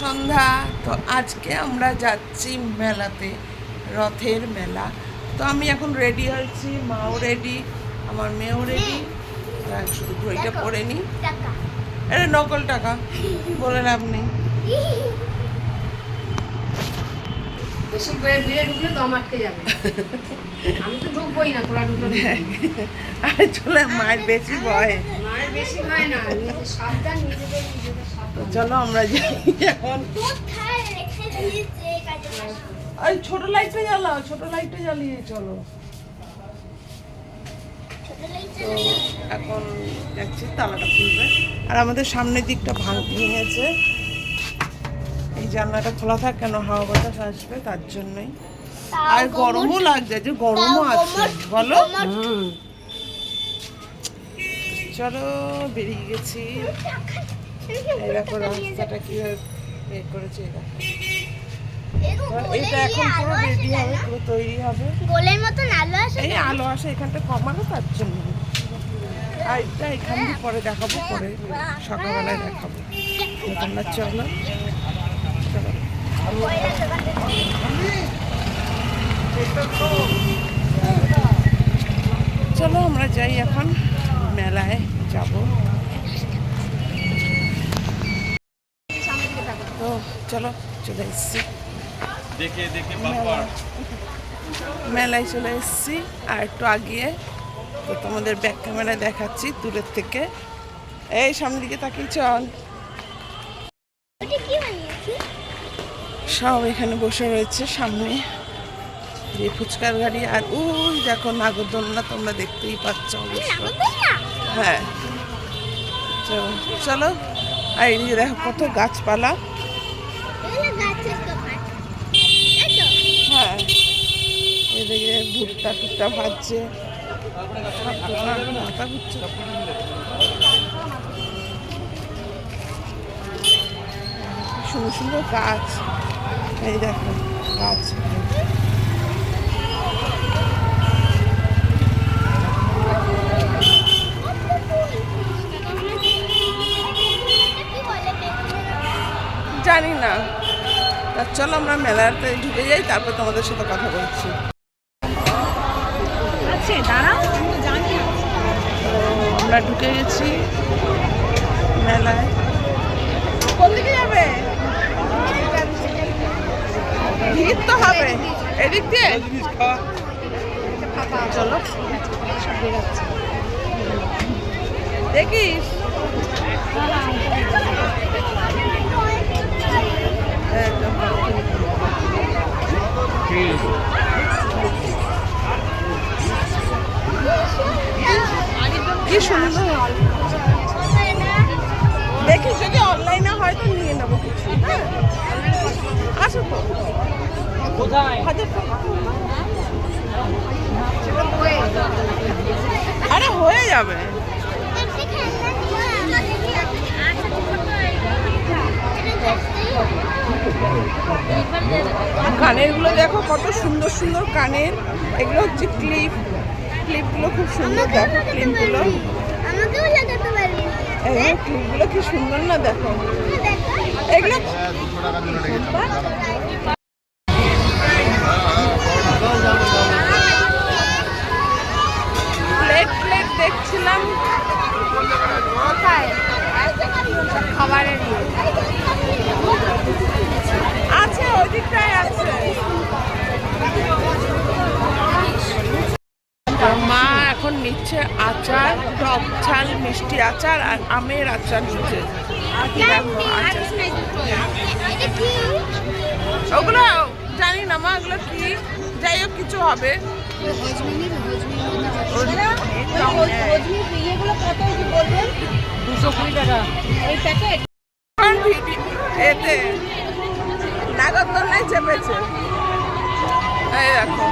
সন্ধ্যা। তো আজকে আমরা যাচ্ছি মেলাতে রথের মেলা। তো আমি এখন রেডি হয়েছি মাও রেডি আমার মেয়েও রেডি শুধু ঘড়িটা পরে নি। আরে এটা নকল টাকা বলে লাভ নেই। বেশি ভিড়ে ঢুকলে দম আটকে যাবে। আমি তো ঢুকবোই না তোরা ঢুকলে আর চলে মায়ের বেশি ভয়। মায়ের বেশি হয় না সাবধান নিজেদের নিজেদের সাবধান। চলো আমরা যাই এখন? ওই ছোট লাইটটা জ্বালাও ছোট লাইটটা জ্বালিয়ে চলো। তো এখন যাচ্ছি তালাটা খুলবে। আর আমাদের সামনের দিকটা ভাঙ ভেঙেছে। জানলাটা খোলা থাক কেন? হাওয়া বাতাস আসবে তার জন্যই। আর গরমও লাগছে যে গরমও আছে। বলো। চলো বেরিয়ে গেছি। দেখো রাস্তাটা কীভাবে এ করেছে এটা এখন ইয়ে পুরো আলো রেডি হবে পুরো তৈরি হবে। গোলের মতন আলো আসে এই আলো আসে এখানটা কমানো তার জন্য। আর এটা এখান পরে দেখাবো পরে সকালবেলায় দেখাবো। তো তোমরা চলো। চলো আমরা যাই এখন। মেলায় যাব। তো চলো চলে এসছি। মেলায় চলে এসেছি। আর একটু আগিয়ে তো তোমাদের ব্যাক ক্যামেরা দেখাচ্ছি দূরের থেকে। এই সামনের দিকে তাকিয়ে চল। সব এখানে বসে রয়েছে সামনে যে ফুচকার গাড়ি। আর ওই দেখো নাগরদোলনা তোমরা দেখতেই পাচ্ছ অবশ্য। হ্যাঁ। চলো, আর এদিকে দেখো কত গাছপালা। এই? হ্যাঁ। এদিকে ভুট্টা টুট্টা ভাজছে। সুন্দর সুন্দর গাছ। এই দেখো গাছ। জানি না। তা চলো আমরা মেলাতে ঢুকে যাই তারপর তোমাদের সাথে কথা বলছি। তো আমরা ঢুকে গেছি মেলায়। কোন দিকে যাবে? ভিড় তো হবে। এদিক দিয়ে? চলো। দেখিস। কি সুন্দর। দেখি যদি অনলাইনে হয় তো নিয়ে নেব কিছু হ্যাঁ। আসো তো। আরে হয়ে যাবে। কানেরগুলো দেখো কত সুন্দর সুন্দর কানের। এগুলো হচ্ছে ক্লিপ ক্লিপগুলো খুব সুন্দর দেখো ক্লিপগুলো ক্লিপগুলো কি সুন্দর না দেখো? এগুলো প্লেট প্লেট দেখছিলাম খাবারের ইয়ে। আছে ওই দিকটায় আছে তো মা এখন নিচ্ছে আচার, টক ঝাল, মিষ্টি আচার আর আমের আচার নিচ্ছে। ওগুলো জানি না মা, ওগুলো কি? যাই হোক, কিছু হবে। দুশো চেপেছে। এই দেখো।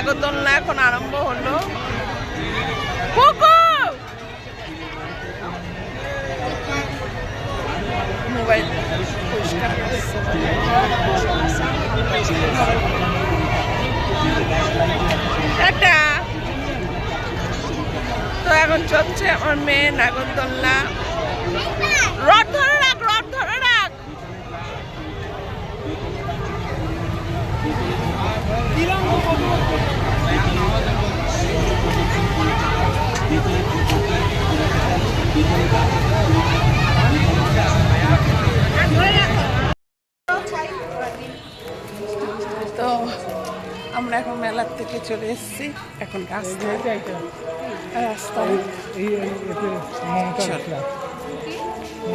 নাগরদোলনা এখন আরম্ভ হলো। মোবাইল করছে। তো এখন চলছে আমার মেয়ে নাগরদোলনা রড ধরে রাখ রড ধরে রাখ। তো আমরা এখন মেলার থেকে চলে এসেছি। এখন রাস্তায়। রাস্তায়।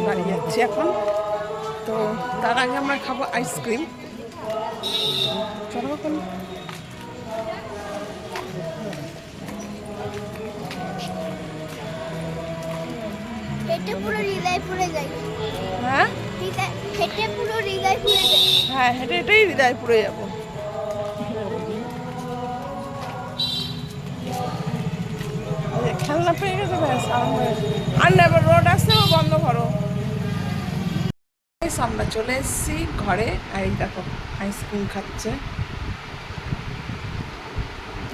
বাড়ি যাচ্ছি এখন। তো তার আগে আমরা খাব আইসক্রিম চলো এখন। হেঁটে পুরো হৃদয় পুড়ে যায়। হ্যাঁ? হৃদয় হেঁটে পুরো হৃদয় পুড়ে যায়। হ্যাঁ হেঁটে হেঁটেই হৃদয়পুরে যাব। খেলনা পেয়ে গেছে ব্যাস আর না রোড আসছে বন্ধ করো। আমরা চলে এসেছি ঘরে আর এই দেখো আইসক্রিম খাচ্ছে।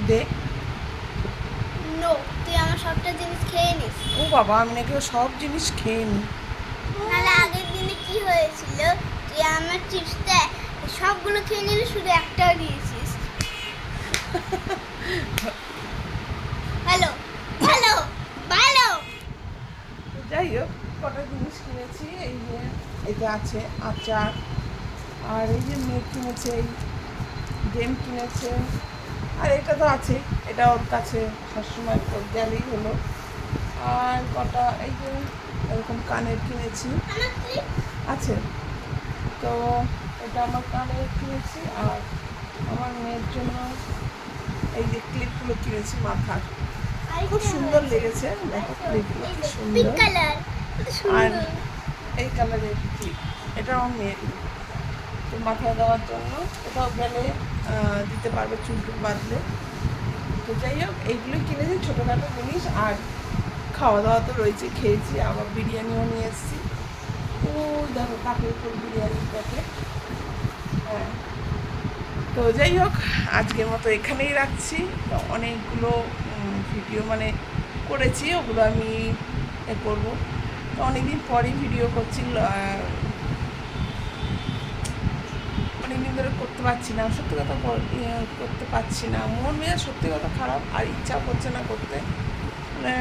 দে নো তুই আমার সবটা জিনিস খেয়ে নিস। ও বাবা আমি নাকি সব জিনিস খেয়ে নি। নাহলে আগের দিনে কি হয়েছিল? তুই আমার চিপসটা সবগুলো খেয়ে নিলি শুধু একটাও দিয়েছিস। হ্যালো হ্যালো ভালো। যাই হোক কটা জিনিস কিনেছি এই যে এটা আছে আচার আর এই যে মেয়ে কিনেছে এই গেম কিনেছে। আর এটা তো আছে এটা ওর কাছে সবসময় তো গেলেই হলো। আর কটা এই যে এরকম কানের কিনেছি। আছে। তো এটা আমার কানের কিনেছি আর আমার মেয়ের জন্য এই যে ক্লিপগুলো কিনেছি মাথার। খুব সুন্দর লেগেছে দেখো ক্লিপগুলো কি সুন্দর। আর এই কালারের ক্লিপ এটা আমার মেয়ের। তো মাথায় দেওয়ার জন্য কোথাও গেলে দিতে পারবে চুল টুল বাঁধলে। তো যাই হোক এইগুলো কিনেছি ছোটোখাটো জিনিস আর খাওয়া দাওয়া তো রয়েছে, খেয়েছি, আবার বিরিয়ানিও নিয়ে এসেছি। ওই দেখো কাপের ফুল বিরিয়ানির প্যাকেট হ্যাঁ। তো যাই হোক, আজকের মতো এখানেই রাখছি। অনেকগুলো ভিডিও মানে করেছি, ওগুলো আমি করব। তো অনেকদিন পরেই ভিডিও করছি অনেকদিন ধরে করতে পারছি না সত্যি কথা ইয়ে, করতে পারছি না। মন মেজাজ সত্যি কথা খারাপ আর ইচ্ছা করছে না করতে। মানে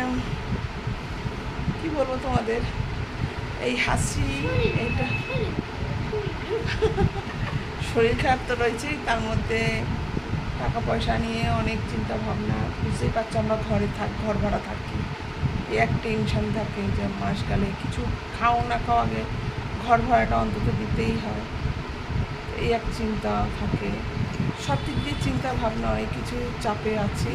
কি বলব তোমাদের? এই হাসি এইটা। শরীর খারাপ তো রয়েছেই তার মধ্যে টাকা পয়সা নিয়ে অনেক চিন্তা ভাবনা বুঝতেই পারছ আমরা ঘরে থাক ঘর ভাড়া থাকি। এই এক টেনশন থাকে যে মাস গেলে কিছু খাও না খাও আগে ঘর ভাড়াটা অন্তত দিতেই হয়। এই এক চিন্তা থাকে। সব দিক দিয়ে চিন্তা ভাবনা অনেক কিছু চাপে আছি।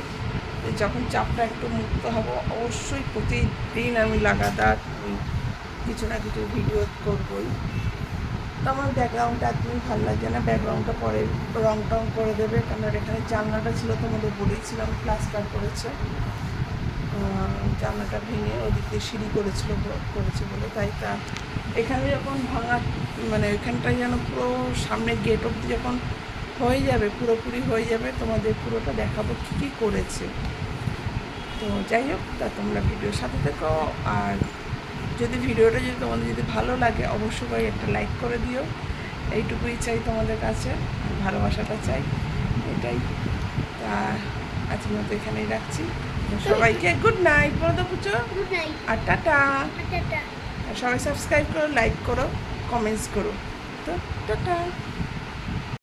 যখন চাপটা একটু মুক্ত হব, অবশ্যই প্রতিদিন আমি লাগাতার কিছু না কিছু ভিডিও করবই। তো আমার ব্যাকগ্রাউন্ডটা একদমই ভালো লাগছে না। ব্যাকগ্রাউন্ডটা পরে রং টং করে দেবে, কারণ এখানে জানলাটা ছিল তোমাদের বলেছিলাম প্লাস্টার করেছে। জানলাটা ভেঙে ওদিক সিঁড়ি করেছিল করেছে বলে। তাই তা এখানে যখন ভাঙা মানে এখানটায় যেন পুরো সামনে গেট অব্দি যখন হয়ে যাবে, পুরোপুরি হয়ে যাবে, তোমাদের পুরোটা দেখাবো কী কী করেছে। তো যাই হোক, তা তোমরা ভিডিওর সাথে থেকো। আর যদি ভিডিওটা যদি তোমাদের যদি ভালো লাগে, অবশ্যই একটা লাইক করে দিও। এইটুকুই চাই তোমাদের কাছে ভালোবাসাটা চাই, এটাই। তা আজকের মতো এখানেই রাখছি। সবাইকে গুড নাইট বলো তো গুড নাইট আর টাটা। টাটা। আর সবাই সাবস্ক্রাইব করো লাইক করো কমেন্টস করো। তো টাটা।